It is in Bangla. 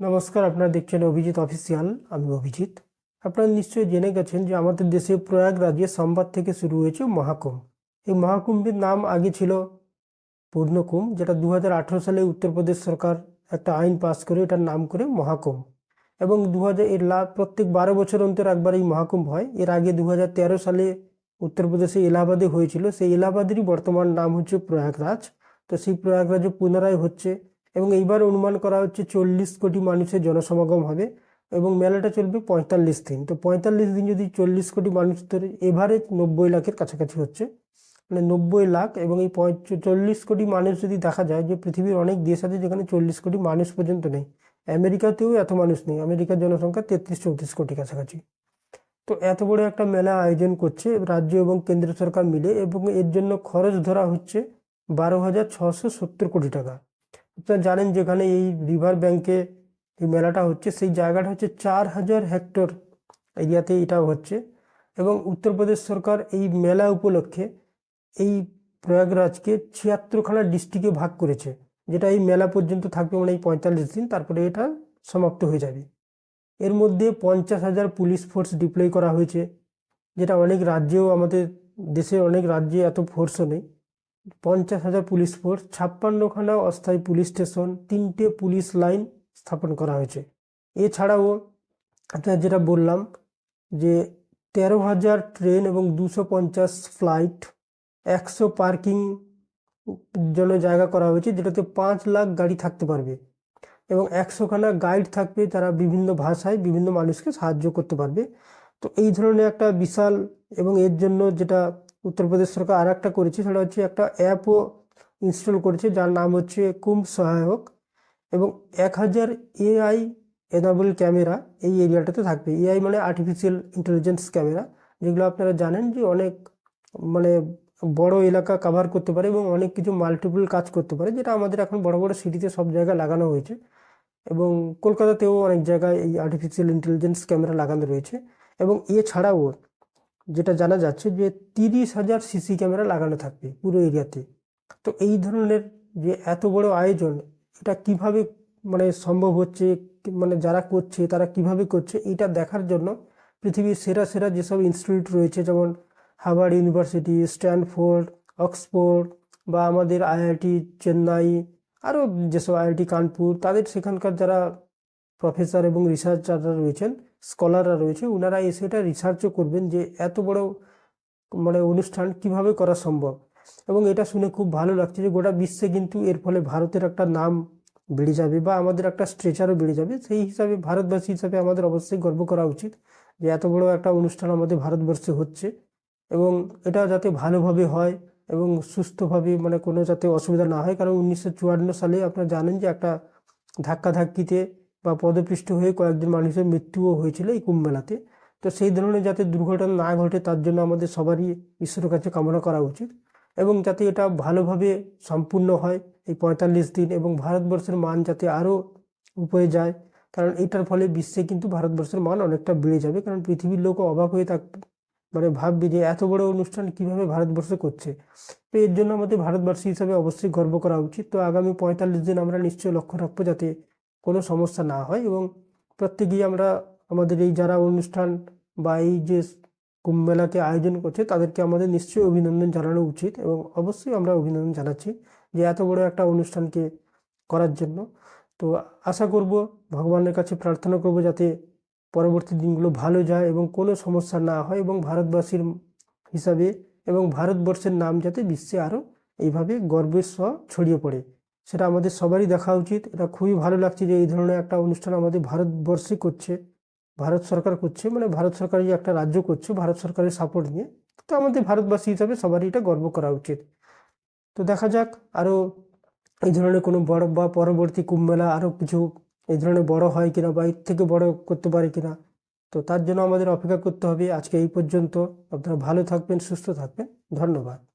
নমস্কার, আপনারা দেখছেন অভিজিৎ অফিসিয়াল, আমি অভিজিৎ। আপনারা নিশ্চয়ই জেনে গেছেন যে আমাদের দেশে প্রয়াগরাজে সোমবার থেকে শুরু হয়েছে মহাকুম্ভ। এই মহাকুম্ভের নাম আগে ছিল পূর্ণকুম্ভ, যেটা দু হাজার আঠেরো সালে উত্তরপ্রদেশ সরকার একটা আইন পাস করে এটার নাম করে মহাকুম্ভ। এবং দু হাজার এর লা, প্রত্যেক বারো বছর অন্তর একবার এই মহাকুম্ভ হয়। এর আগে দু হাজার তেরো সালে উত্তরপ্রদেশে এলাহাবাদে হয়েছিল। সেই এলাহাবাদেরই বর্তমান নাম হচ্ছে প্রয়াগরাজ। তো সেই প্রয়াগরাজে পুনরায় হচ্ছে এবং এইবার অনুমান করা হচ্ছে চল্লিশ কোটি মানুষের জনসমাগম হবে এবং মেলাটা চলবে পঁয়তাল্লিশ দিন। তো পঁয়তাল্লিশ দিন যদি চল্লিশ কোটি মানুষ ধরে এভারেজ নব্বই লাখের কাছাকাছি হচ্ছে মানে নব্বই লাখ এবং এই চল্লিশ কোটি মানুষ যদি দেখা যায় যে পৃথিবীর অনেক দেশ আছে যেখানে চল্লিশ কোটি মানুষ পর্যন্ত নেই, আমেরিকাতেও এত মানুষ নেই, আমেরিকার জনসংখ্যা তেত্রিশ, চৌত্রিশ কোটি কাছাকাছি। তো এত বড় একটা মেলা আয়োজন করছে রাজ্য এবং কেন্দ্র সরকার মিলে এবং এর জন্য খরচ ধরা হচ্ছে বারো হাজার ছশো সত্তর কোটি টাকা। আপনারা জানেন যেখানে এই রিভার ব্যাংকে এই মেলাটা হচ্ছে, সেই জায়গাটা হচ্ছে চার হাজার হেক্টর এরিয়াতে এটা হচ্ছে এবং উত্তরপ্রদেশ সরকার এই মেলা উপলক্ষে এই প্রয়াগরাজকে ছিয়াত্তরখানা ডিস্ট্রিক্টে ভাগ করেছে, যেটা এই মেলা পর্যন্ত থাকবে মানে এই পঁয়তাল্লিশ দিন, তারপরে এটা সমাপ্ত হয়ে যাবে। এর মধ্যে পঞ্চাশ হাজার পুলিশ ফোর্স ডিপ্লয় করা হয়েছে, যেটা অনেক রাজ্যেও আমাদের দেশের অনেক রাজ্যে এত ফোর্সও নেই। পঞ্চাশ হাজার পুলিশ ফোর্স, ছাপ্পান্নখানা অস্থায়ী পুলিশ স্টেশন, তিনটে পুলিশ লাইন স্থাপন করা হয়েছে। এছাড়াও আপনার যেটা বললাম যে তেরো হাজার ট্রেন এবং দুশো পঞ্চাশ ফ্লাইট, একশো পার্কিং জন্য জায়গা করা হয়েছে, যেটাতে পাঁচ লাখ গাড়ি থাকতে পারবে এবং একশোখানা গাইড থাকবে, তারা বিভিন্ন ভাষায় বিভিন্ন মানুষকে সাহায্য করতে পারবে। তো এই ধরনের একটা বিশাল এবং এর জন্য যেটা উত্তরপ্রদেশ সরকার আর একটা করেছে, সেটা হচ্ছে একটা অ্যাপও ইনস্টল করেছে, যার নাম হচ্ছে কুম সহায়ক। এবং এক হাজার এআই এনাবল ক্যামেরা এই এরিয়াটাতে থাকবে। এআই মানে আর্টিফিশিয়াল ইন্টেলিজেন্স ক্যামেরা যেগুলো আপনারা জানেন যে অনেক মানে বড় এলাকা কভার করতে পারে এবং অনেক কিছু মাল্টিপল কাজ করতে পারে, যেটা আমাদের এখন বড় বড় সিটিতে সব জায়গায় লাগানো হয়েছে। এবং কলকাতাতেও অনেক জায়গায় এই আর্টিফিশিয়াল ইন্টেলিজেন্স ক্যামেরা লাগানো রয়েছে। এবং এছাড়াও যেটা জানা যাচ্ছে যে তিরিশ হাজার সিসি ক্যামেরা লাগানো থাকবে পুরো এরিয়াতে। তো এই ধরনের যে এত বড় আয়োজন, এটা কীভাবে মানে সম্ভব হচ্ছে মানে যারা করছে, তারা কীভাবে করছে, এটা দেখার জন্য পৃথিবীর সেরা সেরা যেসব ইনস্টিটিউট রয়েছে, যেমন হার্ভার্ড ইউনিভার্সিটি, স্ট্যানফোর্ড, অক্সফোর্ড বা আমাদের আইআইটি চেন্নাই, আরও যেসব আইআইটি কানপুর, তাদের সেখানকার যারা প্রফেসর এবং রিসার্চাররা রয়েছেন স্কলাররা রয়েছে ওনারা এসে এটা রিসার্চও করবেন যে এত বড় মানে অনুষ্ঠান কীভাবে করা সম্ভব। এবং এটা শুনে খুব ভালো লাগছে যে গোটা বিশ্বে কিন্তু এর ফলে ভারতের একটা নাম বেড়ে যাবে বা আমাদের একটা স্ট্রেচারও বেড়ে যাবে। সেই হিসাবে ভারতবাসী হিসাবে আমাদের অবশ্যই গর্ব করা উচিত যে এত বড় একটা অনুষ্ঠান আমাদের ভারতবর্ষে হচ্ছে এবং এটা যাতে ভালোভাবে হয় এবং সুস্থভাবে মানে কোনো যাতে অসুবিধা না হয়। কারণ উনিশশো চুয়ান্ন সালে আপনারা জানেন যে একটা ধাক্কাধাক্কিতে বা পদপৃষ্ট হয়ে কয়েকজন মানুষের মৃত্যুও হয়েছিল এই কুম্ভ মেলাতে তো সেই ধরনের যাতে দুর্ঘটনা না ঘটে, তার জন্য আমাদের সবারই ঈশ্বরের কাছে কামনা করা উচিত এবং যাতে এটা ভালোভাবে সম্পূর্ণ হয় এই পঁয়তাল্লিশ দিন এবং ভারতবর্ষের মান যাতে আরও উপরে যায়। কারণ এটার ফলে বিশ্বে কিন্তু ভারতবর্ষের মান অনেকটা বেড়ে যাবে। কারণ পৃথিবীর লোক অবাক হয়ে থাকবে মানে ভাববে যে এত বড় অনুষ্ঠান কীভাবে ভারতবর্ষ করছে। তো এর জন্য আমাদের ভারতবাসী হিসাবে অবশ্যই গর্ব করা উচিত। তো আগামী পঁয়তাল্লিশ দিন আমরা নিশ্চয়ই লক্ষ্য রাখব যাতে কোনো সমস্যা না হয় এবং প্রত্যেকেই আমরা আমাদের এই যারা অনুষ্ঠান বা এই যে কুম্ভ মেলাকে আয়োজন করছে, তাদেরকে আমাদের নিশ্চয়ই অভিনন্দন জানানো উচিত এবং অবশ্যই আমরা অভিনন্দন জানাচ্ছি যে এত বড় একটা অনুষ্ঠানকে করার জন্য। তো আশা করব, ভগবানের কাছে প্রার্থনা করব যাতে পরবর্তী দিনগুলো ভালো যায় এবং কোনো সমস্যা না হয় এবং ভারতবাসীর হিসাবে এবং ভারতবর্ষের নাম যাতে বিশ্বে আরও এইভাবে গর্বের সহ ছড়িয়ে পড়ে। সেটা আমাদের সবারই দেখা উচিত। এটা খুবই ভালো লাগছে যে এই ধরনের একটা অনুষ্ঠান আমাদের ভারতবর্ষে করছে, ভারত সরকার করছে মানে ভারত সরকার যে একটা রাজ্য করছে, ভারত সরকারের সাপোর্ট নিয়ে। তো আমাদের ভারতবাসী হিসাবে সবারই এটা গর্ব করা উচিত। তো দেখা যাক আরও এই ধরনের কোনো বড় বা পরবর্তী কুম্ভ মেলা আরও কিছু এই ধরনের বড় হয় কিনা বা এর থেকে বড় করতে পারে কিনা, তো তার জন্য আমাদের অপেক্ষা করতে হবে। আজকে এই পর্যন্ত। আপনারা ভালো থাকবেন, সুস্থ থাকবেন। ধন্যবাদ।